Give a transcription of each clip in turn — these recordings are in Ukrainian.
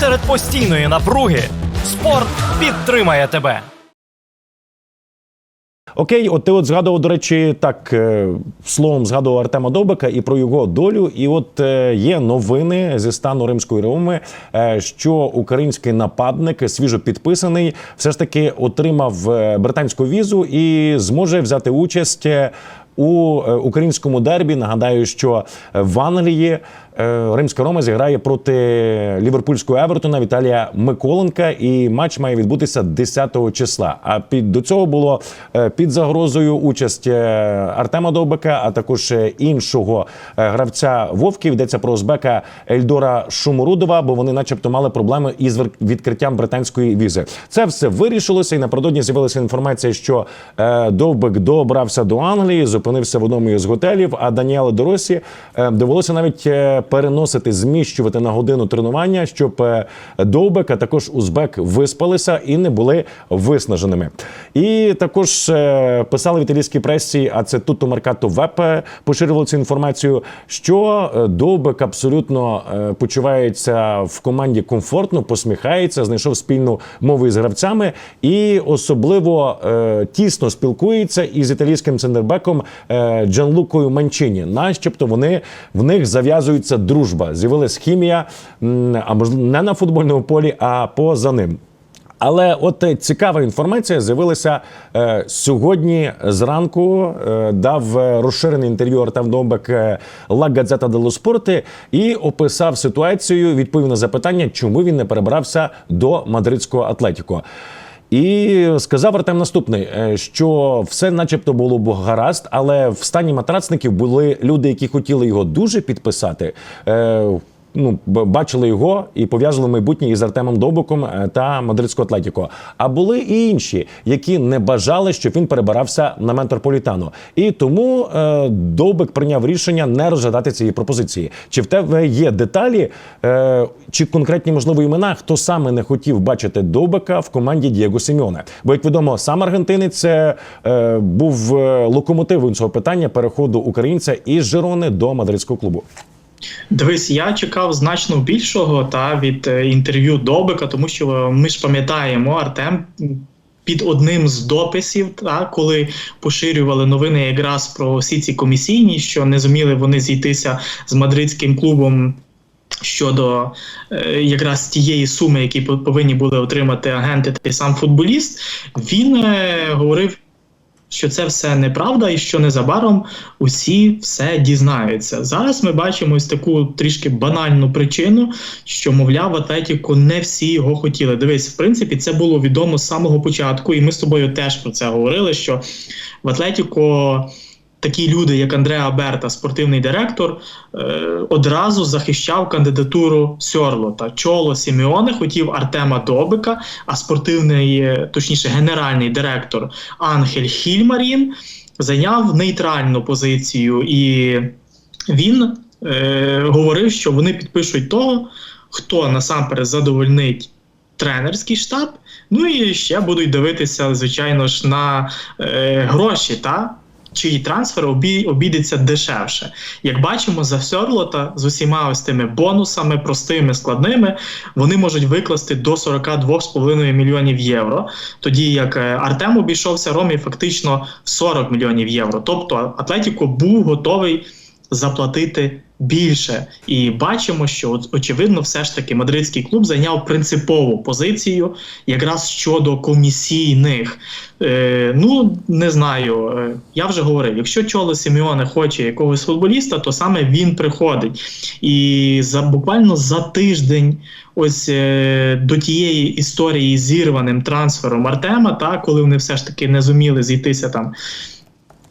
серед постійної напруги спорт підтримає тебе. Окей, от ти от згадував, до речі, так е, словом згадував Артема Довбика і про його долю. І от е, є новини зі стану Римської Роми, е, що український нападник свіжо підписаний, все ж таки отримав британську візу і зможе взяти участь. У українському дербі нагадаю, що в Англії Римська Рома зіграє проти ліверпульського Евертона Віталія Миколенка, і матч має відбутися 10 числа. А під до цього було е, під загрозою участь е, Артема Довбика, а також е, іншого е, гравця Вовків. Йдеться про узбека Ельдора Шумурудова, бо вони, начебто, мали проблеми із відкриттям британської візи. Це все вирішилося, і напередодні з'явилася інформація, що е, Довбик добрався до Англії, зупинився в одному із готелів. А Даніеле Доросі е, довелося навіть е, переносити, зміщувати на годину тренування, щоб е, Довбик, а також Узбек виспалися і не були виснаженими. І також е, писали в італійській пресі, а це тут Меркато Веб е, поширювало цю інформацію, що е, Довбик абсолютно почувається в команді комфортно, посміхається, знайшов спільну мову із гравцями і особливо тісно спілкується із італійським центрбеком Джанлукою Манчині. Начебто вони в них дружба. З'явилась хімія, а не на футбольному полі, а поза ним. Але от е, цікава інформація з'явилася е, сьогодні зранку. Е, дав е, розширене інтерв'ю Артем Довбек е, La Gazzetta dello Sport і описав ситуацію, відповів на запитання, чому він не перебрався до мадридського Атлетіко. І сказав Артем наступне, е, що все, начебто, було б гаразд, але в стані матрацників були люди, які хотіли його дуже підписати. Ну, бачили його і пов'язували майбутнє із Артемом Довбиком е, та Мадридського Атлетіко. А були і інші, які не бажали, щоб він перебирався на Менторполітану. І тому е, Довбик прийняв рішення не розглядати цієї пропозиції. Чи в тебе є деталі, е, чи конкретні можливо імена, хто саме не хотів бачити Довбика в команді Дієго Сімеоне? Бо як відомо, сам аргентинець е, е, був е, локомотивом цього питання переходу українця із Жирони до мадридського клубу. Дивись, я чекав значно більшого та від е, інтерв'ю Добика, тому що ми ж пам'ятаємо, Артем під одним з дописів, та коли поширювали новини якраз про всі ці комісійні, що не зуміли вони зійтися з мадридським клубом. Щодо е, якраз тієї суми, які повинні були отримати агенти та сам футболіст, він е, говорив що це все неправда, і що незабаром усі все дізнаються. Зараз ми бачимо ось таку трішки банальну причину, що, мовляв, Атлетіко не всі його хотіли. Дивись, в принципі, це було відомо з самого початку, і ми з тобою теж про це говорили. Що в Атлетіко. Такі люди, як Андреа Берта, спортивний директор, е, одразу захищав кандидатуру Сьорлота. Чоло Сімеоне хотів Артема Добика, а спортивний, е, точніше, генеральний директор Ангель Хільмарін зайняв нейтральну позицію, і він е, говорив, що вони підпишуть того, хто насамперед задовольнить тренерський штаб. Ну і ще будуть дивитися, звичайно ж, на е, гроші, та чиї трансфер обі, обійдеться дешевше. Як бачимо, за Сьорлота з усіма ось тими бонусами, простими, складними, вони можуть викласти до 42,5 мільйонів євро. Тоді як е, Артем обійшовся Ромі фактично в 40 мільйонів євро. Тобто Атлетіко був готовий заплатити більше. І бачимо, що очевидно, все ж таки мадридський клуб зайняв принципову позицію якраз щодо комісійних. Е, ну, не знаю, е, я вже говорив, якщо Чоло Сімеоне хоче якогось футболіста, то саме він приходить. І за буквально за тиждень. Ось е, до тієї історії зірваним трансфером Артема, та коли вони все ж таки не зуміли зійтися там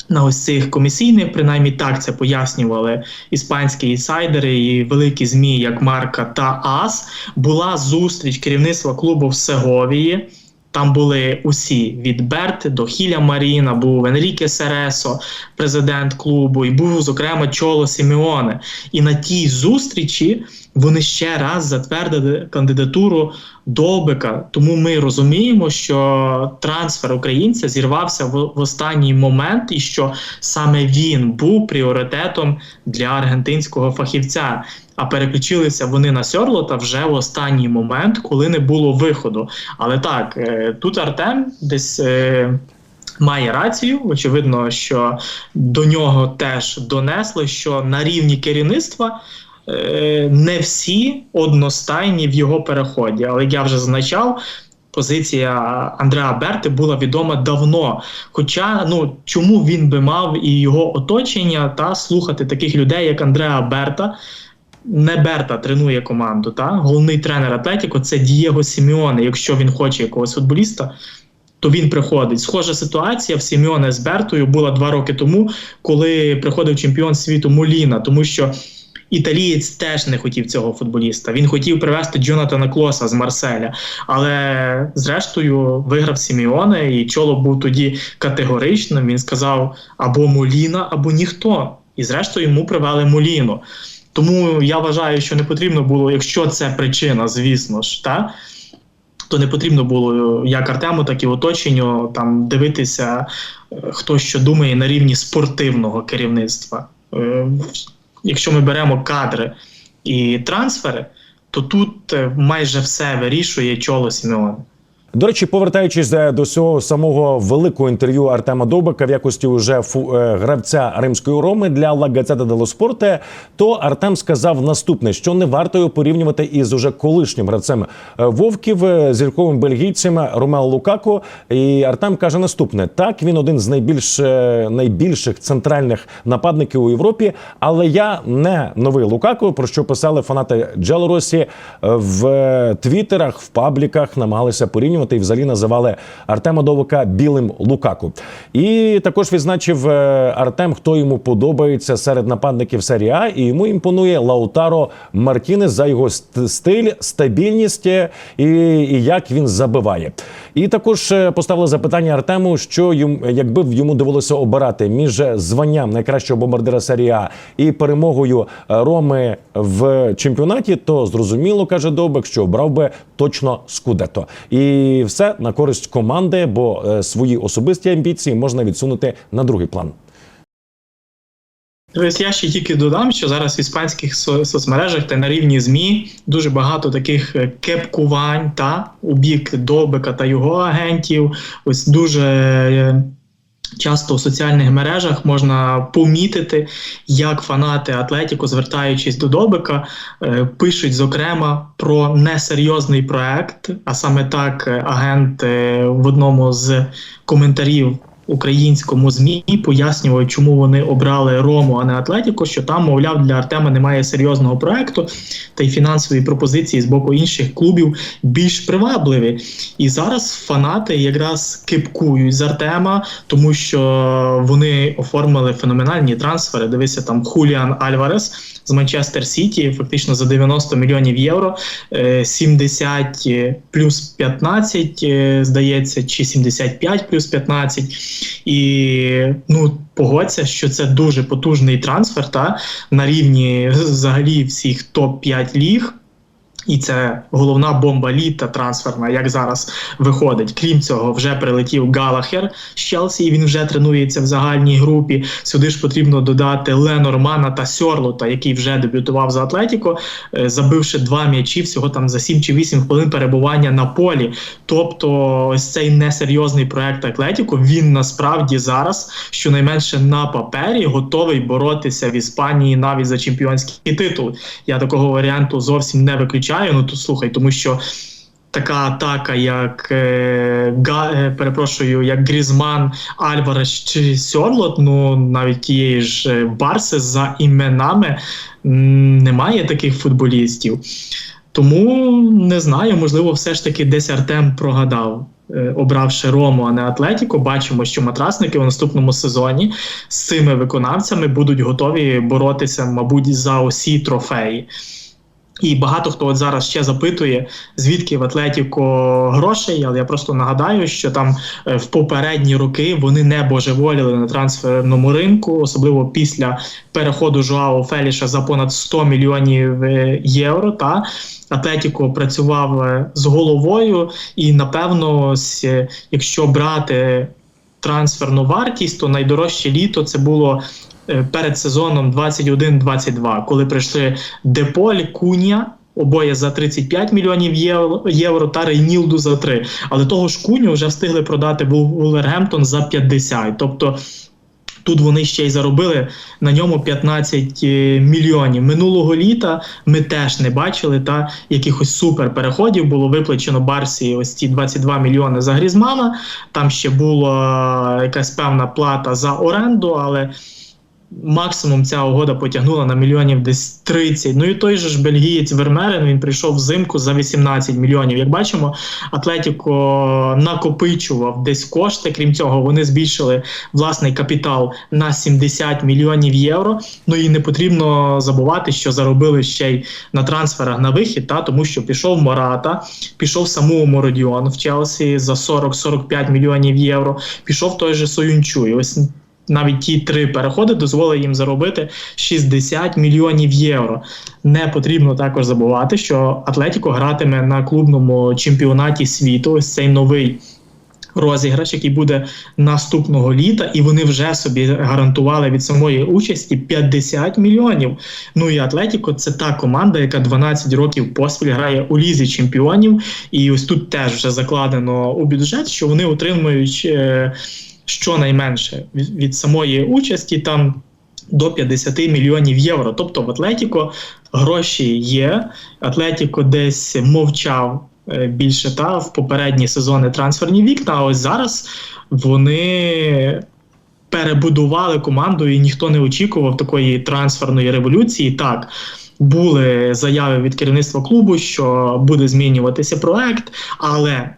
на ось цих комісійних, принаймні так це пояснювали іспанські інсайдери і великі змі, як Марка та Ас. Була зустріч керівництва клубу в Сеговії. Там були усі від Берти до Хіля Маріна, був Енріке Сересо, президент клубу, і був зокрема Чоло Сімеоне. І на тій зустрічі вони ще раз затвердили кандидатуру Довбика. Тому ми розуміємо, що трансфер українця зірвався в, в останній момент, і що саме він був пріоритетом для аргентинського фахівця. А переключилися вони на Сьорлота вже в останній момент, коли не було виходу. Але так, е, тут Артем десь. е, Має рацію, очевидно, що до нього теж донесли, що на рівні керівництва е, не всі одностайні в його переході. Але як я вже зазначав, позиція Андреа Берти була відома давно. Хоча ну чому він би мав і його оточення та слухати таких людей, як Андреа Берта. Не Берта тренує команду, та головний тренер Атлетіко це Дієго Сіміоне. Якщо він хоче якогось футболіста, то він приходить. Схожа ситуація в Сіміоне з Бертою була два роки тому, коли приходив чемпіон світу Моліна, тому що італієць теж не хотів цього футболіста. Він хотів привезти Джонатана Клоса з Марселя, але зрештою виграв Сіміоне, і чоло був тоді категоричним. Він сказав або Моліна, або ніхто. І зрештою йому привели Моліну. Тому я вважаю, що не потрібно було, якщо це причина, звісно ж, та то не потрібно було як Артему, так і оточенню там дивитися, е, хто що думає на рівні спортивного керівництва. Е, Якщо ми беремо кадри і трансфери, то тут е, майже все вирішує чоло Сімеона. До речі, повертаючись е, до цього самого великого інтерв'ю Артема Довбика в якості уже фу, е, гравця римської роми для La Gazzetta dello Sport, то Артем сказав наступне: що не варто його порівнювати із уже колишнім гравцем е, Вовків, е, зірковим бельгійцем Ромео Лукако. І Артем каже наступне: так він один з найбільш найбільших центральних нападників у Європі, але я не новий Лукако, про що писали фанати Джелоросі в твіттерах, в пабліках, намагалися порівнювати і взагалі називали Артема Довика білим Лукаку. І також відзначив е, Артем, хто йому подобається серед нападників серії А, і йому імпонує Лаутаро Мартінес за його стиль, стабільність е, і, і як він забиває. І також е, поставили запитання Артему, що йому, якби йому довелося обирати між званням найкращого бомбардира серії А і перемогою Роми в чемпіонаті, то зрозуміло каже Довбик, що обрав би точно Скудето. І все на користь команди, бо е, свої особисті амбіції можна відсунути на другий план. Тобто я ще тільки додам, що зараз в іспанських соцмережах та на рівні ЗМІ дуже багато таких е, кепкувань та у бік Добика та його агентів. Ось дуже е, часто в соціальних мережах можна помітити, як фанати Атлетіко, звертаючись до Добика, е, пишуть зокрема про несерйозний проект. А саме так е, агент е, в одному з коментарів українському змі пояснював, чому вони обрали Рому, а не Атлетіко, що там, мовляв, для Артема немає серйозного проекту, та й фінансові пропозиції з боку інших клубів більш привабливі. І зараз фанати якраз кипкують з Артема, тому що вони оформили феноменальні трансфери. Дивися, там Хуліан Альварес з Манчестер Сіті, фактично за 90 мільйонів євро, е, 70 плюс 15, е, здається, чи 75 плюс 15. І ну погодься, що це дуже потужний трансфер та на рівні взагалі всіх топ-5 ліг. І це головна бомба літа трансферна, як зараз виходить. Крім цього, вже прилетів Галахер з Челсі, і він вже тренується в загальній групі. Сюди ж потрібно додати Ленормана та Сьорлота, який вже дебютував за Атлетіко, е, забивши два м'ячі всього там за 7 чи 8 хвилин перебування на полі. Тобто, ось цей несерйозний проект Атлетіко він насправді зараз, щонайменше на папері, готовий боротися в Іспанії навіть за чемпіонський титул. Я такого варіанту зовсім не виключаю. Ну то слухай, тому що. Така атака, як е, Га, е, перепрошую, як Грізман, Альварес чи Сьорлот, ну навіть тієї ж е, Барси за іменами немає таких футболістів. Тому не знаю, можливо, все ж таки десь Артем прогадав, е, обравши Рому, а не Атлетіко. Бачимо, що матрасники у наступному сезоні з цими виконавцями будуть готові боротися, мабуть, за усі трофеї. І багато хто от зараз ще запитує, звідки в Атлетіко грошей, але я просто нагадаю, що там е, в попередні роки вони не божеволіли на трансферному ринку, особливо після переходу Жуао Феліша за понад 100 мільйонів е, євро. Та Атлетіко працював е, з головою, і напевно, якщо брати трансферну вартість, то найдорожче літо це було перед сезоном 21-22, коли прийшли Деполь, Куня. Обоє за 35 мільйонів євро, євро та Рейнілду за 3. Але того ж Куню вже встигли продати Вулвергемптон за 50. Тобто Тут вони ще й заробили на ньому 15 е, мільйонів. Минулого літа ми теж не бачили та якихось супер переходів. Було виплачено Барсі ось ці 22 мільйони за Грізмана. Там ще була якась певна плата за оренду, але максимум ця угода потягнула на мільйонів десь 30. Ну і той же ж бельгієць Вермерен він прийшов взимку за 18 мільйонів. Як бачимо, Атлетіко накопичував десь кошти. Крім цього, вони збільшили власний капітал на 70 мільйонів євро. Ну і не потрібно забувати, що заробили ще й на трансферах на вихід, та тому що пішов Мората, пішов саму Мородіон в Челсі за 40-45 мільйонів євро. Пішов той же Союнчу. І ось навіть ті три переходи дозволили їм заробити 60 мільйонів євро. Не потрібно також забувати, що Атлетіко гратиме на клубному чемпіонаті світу. Ось цей новий. Розіграш, який буде наступного літа, і вони вже собі гарантували від самої участі 50 мільйонів. Ну і Атлетіко це та команда, яка 12 років поспіль грає у лізі чемпіонів. І ось тут теж вже закладено у бюджет, що вони отримують е, щонайменше від, самої участі там до 50 мільйонів євро. Тобто в Атлетіко гроші є. Атлетіко десь мовчав е, більше та в попередні сезони трансферні вікна. А ось зараз вони. Перебудували команду, і ніхто не очікував такої трансферної революції. Так, були заяви від керівництва клубу, що буде змінюватися проект, але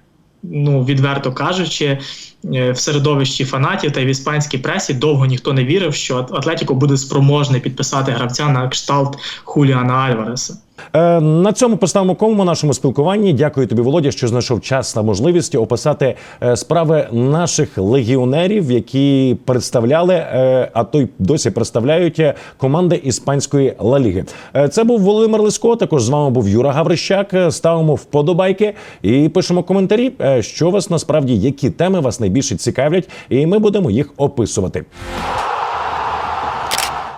ну відверто кажучи, в середовищі фанатів та в іспанській пресі довго ніхто не вірив, що Атлетіко буде спроможний підписати гравця на кшталт Хуліана Альвареса. Е, На цьому поставимо кому нашому спілкуванні. Дякую тобі, Володя, що знайшов час та можливість описати е, справи наших легіонерів, які представляли, е, а то й досі представляють команди іспанської Ла Ліги. Це був Володимир Лиско. Також з вами був Юра Гаврищак. Ставимо вподобайки і пишемо коментарі, що вас насправді, які теми вас найбільше цікавлять, і ми будемо їх описувати.